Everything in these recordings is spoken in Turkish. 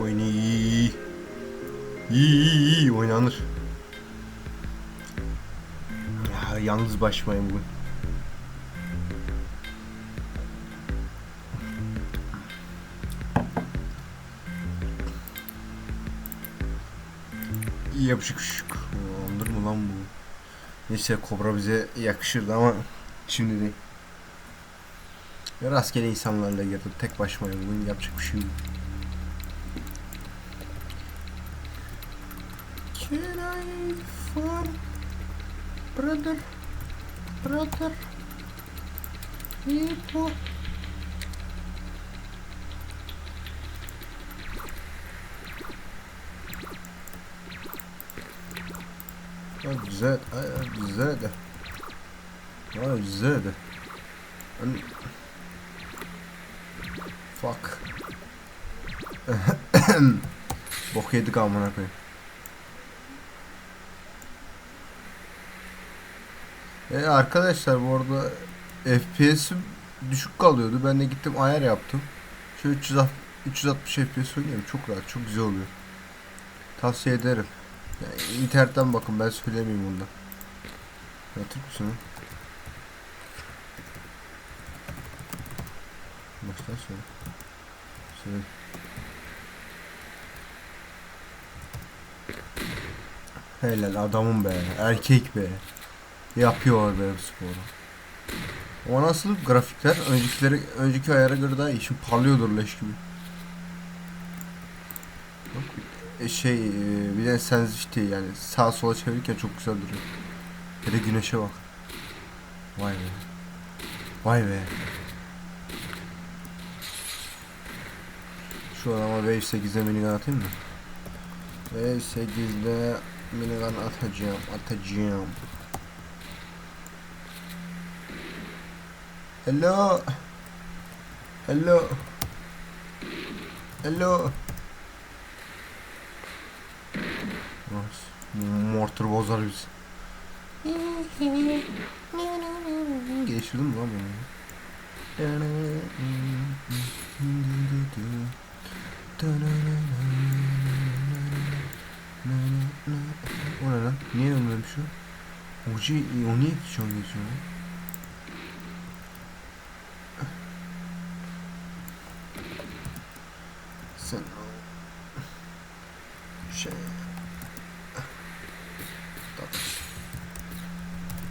Oyun iyi iyi iyi. İyi oynanır. Ya, yalnız başımayım bugün. Yapışık şık. Andır mı lan bu? Neyse kobra bize yakışırdı ama şimdi değil. Rastgele insanlarla girdim. Tek başımayım bugün yapacak bir şey yok. Can I farm? Brother? Brother? Ja, güzel de. An- Fuck. Bok yedik amına koyayım. E arkadaşlar bu arada FPS'im düşük kalıyordu. Ben de gittim ayar yaptım. Şöyle 300 360 FPS oynuyorum. Çok rahat, çok güzel oluyor. Tavsiye ederim. Yani internetten bakın ben söylemeyeyim bundan. Hatır mısın? Baştan söyle. Söyle. Helal adamım be. Erkek be. Yapıyor be bu sporu. Ama nasıl grafikler? Öncekileri, önceki ayara göre daha iyi. Şimdi parlıyordur leş gibi. E, şey e, bir de sensitivity yani sağa sola çevirirken çok güzel duruyor. Bir de güneşe bak. Vay be. Vay be. Şu adama Wave 8'de minigun atayım mı? Wave 8'de minigun atacağım, atacağım. Hello. Hello. Hello. Mortar bozar bizi. Geçirdim lan bunu? O ne lan? Niye ölmemiş o? Ucu o niye şu an geçiyor lan?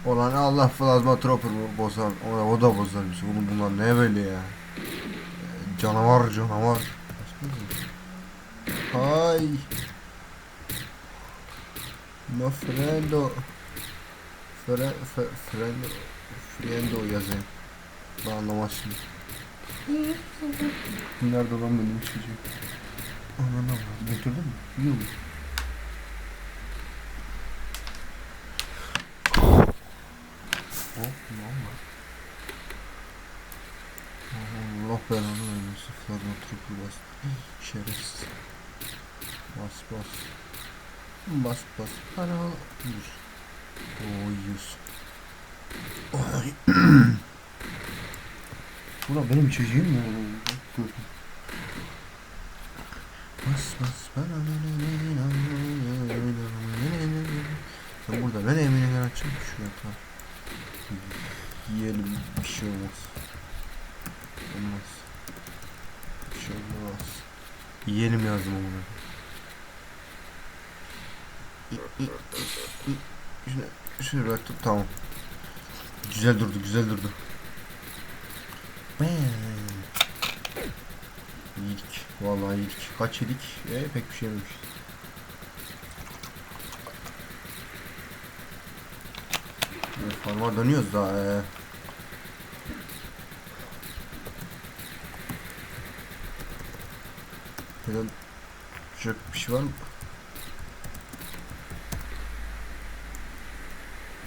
Olan Allah plazma trooper bozan o, o da bozar bizi. Bunun bunlar ne böyle ya? Canavar canavar. Hay. No friendo. Fre, fe, friendo. Friendo yazayım. Ben anlamaz şimdi. Nerede lan benim çocuğum? Ananı avradım. Götürdün mü? Yok. Hop ne olmaz? Allah belanı vermesin. Flarma trupu bas. Şerefsiz. Bas bas. Bas bas. Para. Yüz. O yüz. Ay. Bu da benim çocuğum ya. Dur. Bas bas bana Ben burada ben eminim açayım şuraya tamam. Yiyelim bir şey olmaz. Olmaz. Bir şey olmaz. Yiyelim yazdım onu. Şunu, şunu bırak tut tamam. Güzel durdu güzel durdu. Yedik. Vallahi yedik. Kaç yedik? E, pek bir şey yememiş. Evet, Farmar dönüyoruz daha. E. Neden çok bir şey var mı?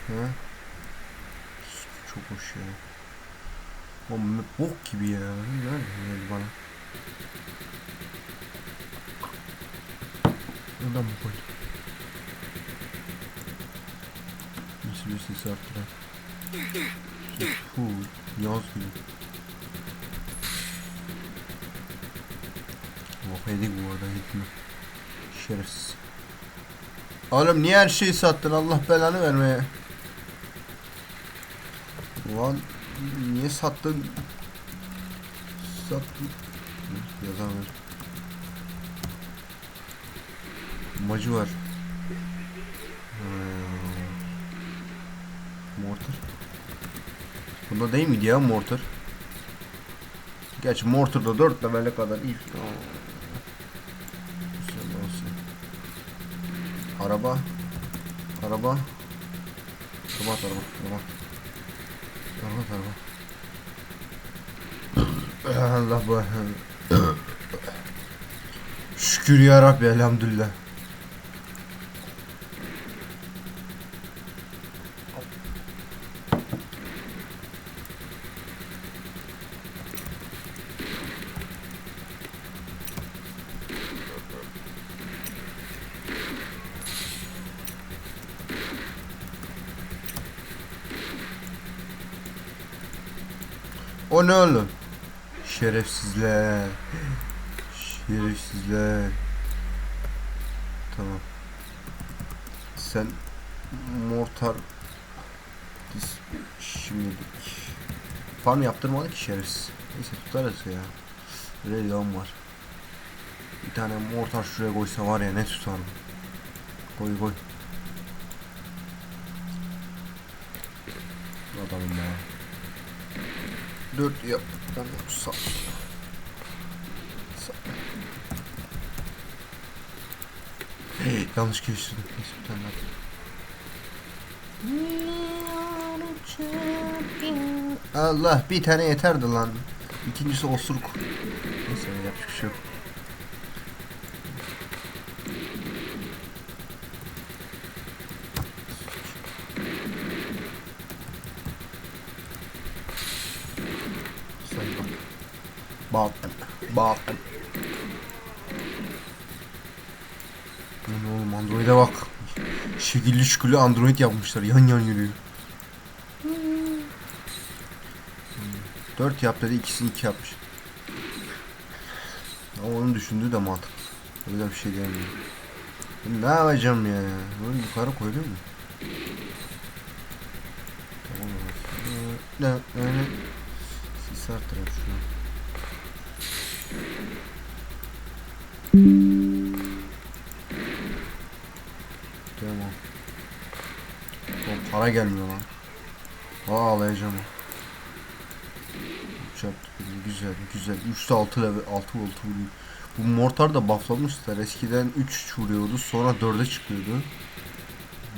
He? Çok hoş ya. Ne bok gibi ya. Ne geldi bana? Oradan mı koydum? Ses arttıran? Fuh, yaz gibi. Bok yedik bu arada gitme. Şerefsiz. Oğlum niye her şeyi sattın Allah belanı vermeye. Ulan niye sattın? Sattın. Yazamıyorum. Macı var. Mortar. Bunda değil miydi ya mortar? Gerçi mortarda 4 levele kadar iyi. Güzel olsun. Araba. Araba. Araba at, araba. Araba. Araba at, araba. Şükür ya Rabbi elhamdülillah. O ne oğlum? Şerefsizler. Şerefsizler. Tamam. Sen mortar şimdilik farm yaptırmadık ki şerefsiz. Neyse tutarız ya. Relyon var. Bir tane mortar şuraya koysa var ya ne tutar? Koy koy. Adamım ya. Dört yap. Onu sal. Sal. Hey, yanlış geçtirdim. Neyse bir tane daha. Allah bir tane yeterdi lan. İkincisi osuruk. Neyse yapacak bir şey yok. Say bak. Bakın. Bakın. Bu ne oğlum Android'e bak. Şekilli şükürlü Android yapmışlar. Yan yan yürüyor. 4 yap dedi ikisini 2 yapmış. Ama onun düşündüğü de mantıklı. Öyle bir şey diyemiyorum. Ne yapacağım ya? Böyle yukarı koydun mu? Tamam. Ne ne? Sis arttırayım şunu. Para gelmiyor lan. Aa ağlayacağım. Uçak güzel güzel. 3'te 6 level 6 volt vuruyor. Bu mortar da bufflamışlar. Eskiden 3 vuruyordu sonra 4'e çıkıyordu.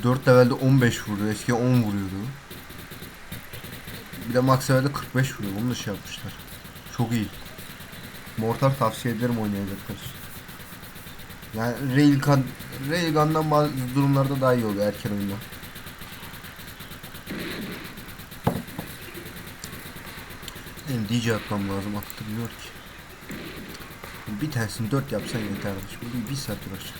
4 levelde 15 vuruyor. Eskiden 10 vuruyordu. Bir de max levelde 45 vuruyor. Onu da şey yapmışlar. Çok iyi. Mortar tavsiye ederim oynayacaklar. Yani Railgun, Railgun'dan bazı durumlarda daha iyi oluyor erken oyunda. DJ atmam lazım attırmıyor ki. Bir tanesini 4 yapsan yeter. Şimdi bir, saat uğraşacak.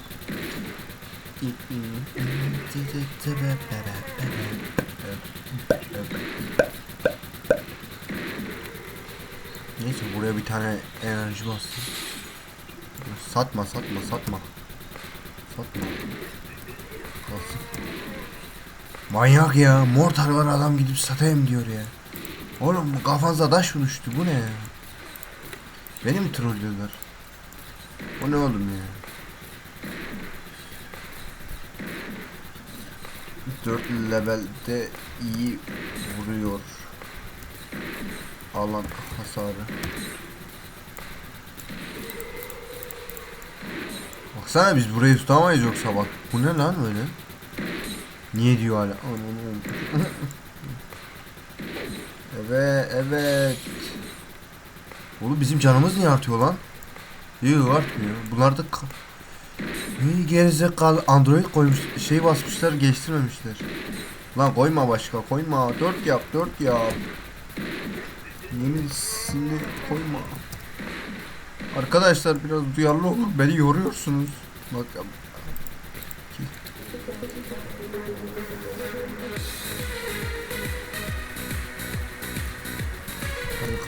Neyse buraya bir tane enerji bastım. Satma satma satma. Satma. Kalsın. Manyak ya. Mortar var adam gidip satayım diyor ya. Oğlum kafanıza taş mı düştü? Bu ne ya? Beni mi trollüyorlar? O ne oğlum ya? 4 levelde iyi vuruyor. Alan hasarı. Baksana biz burayı tutamayız yoksa bak. Bu ne lan öyle? Niye diyor hala? Evet, evet. Oğlum bizim canımız niye artıyor lan? Yok artmıyor. Bunlar da İyi gerizekalı Android koymuş şey basmışlar geçtirmemişler. Lan koyma başka koyma. 4 yap 4 yap. Yenisini koyma. Arkadaşlar biraz duyarlı olun. Beni yoruyorsunuz. Bak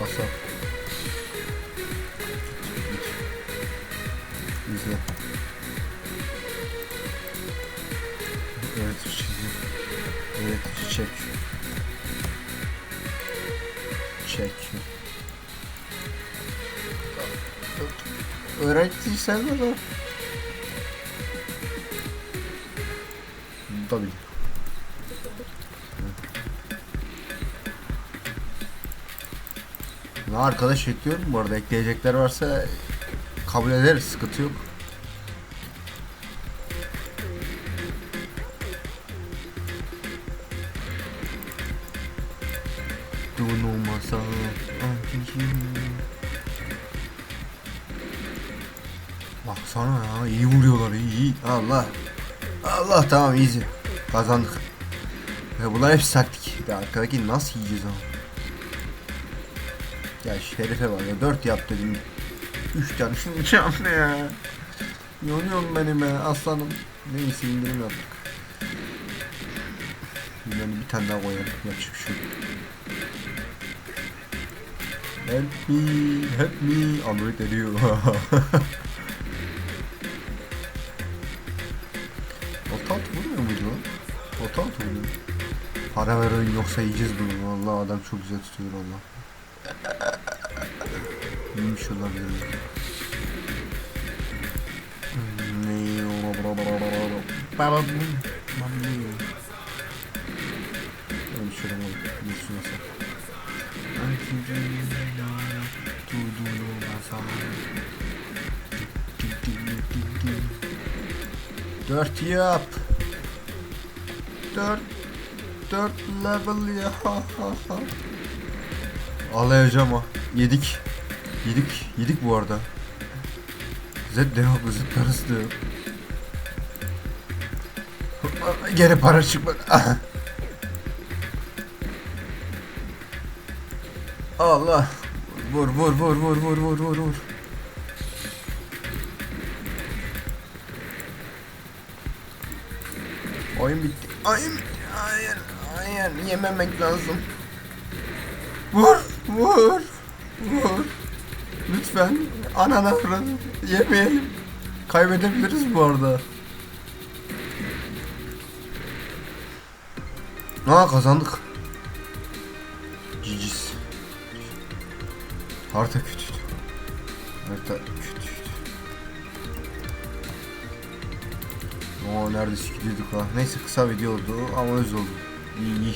Hadi kasap. İzle. Evet çizgi. Evet çek. Çek. Öğretici sen mi lan? Tabii. Ne arkadaş ekliyorum bu arada ekleyecekler varsa kabul ederiz. Sıkıntı yok. Dün olmasa Baksana ya iyi vuruyorlar iyi iyi. Allah Allah tamam easy. Kazandık. Ve bunlar hepsi taktik de arkadaki nasıl yiyeceğiz ama Ya şerife var ya 4 yap dedim 3 tane şunu çam ne ya Yonuyorum benim ya aslanım Neyse indirim yaptık Yani bir tane daha koyalım yapacak bir şey yok Help me, help me. Android ediyor. Ota altı vurmuyor muydu lan? Ota altı vuruyor. Para ver oyun yoksa yiyeceğiz bunu. Vallahi adam çok güzel tutuyor valla. İyiymiş olabilir. Şöyle mi? Geçsin mesela. Dört yap. Dört. Dört level ya. Ağlayacağım ha. Yedik. Yedik. Yedik bu arada. Zed de yok. Zed parası da yok. Para çıkmadı. Allah. Vur vur vur vur vur vur vur vur. Oyun bitti. Oyun bitti. Hayır. Hayır. Yememek lazım. Vur. Vur. Vur. Lütfen. Anana vurun. Yemeyelim. Kaybedebiliriz bu arada. Aa kazandık. Cicis. Harita kötüydü. Harita kötüydü. Oo neredeyse gidiyorduk ha. Neyse kısa video oldu ama öz oldu. İyi iyi.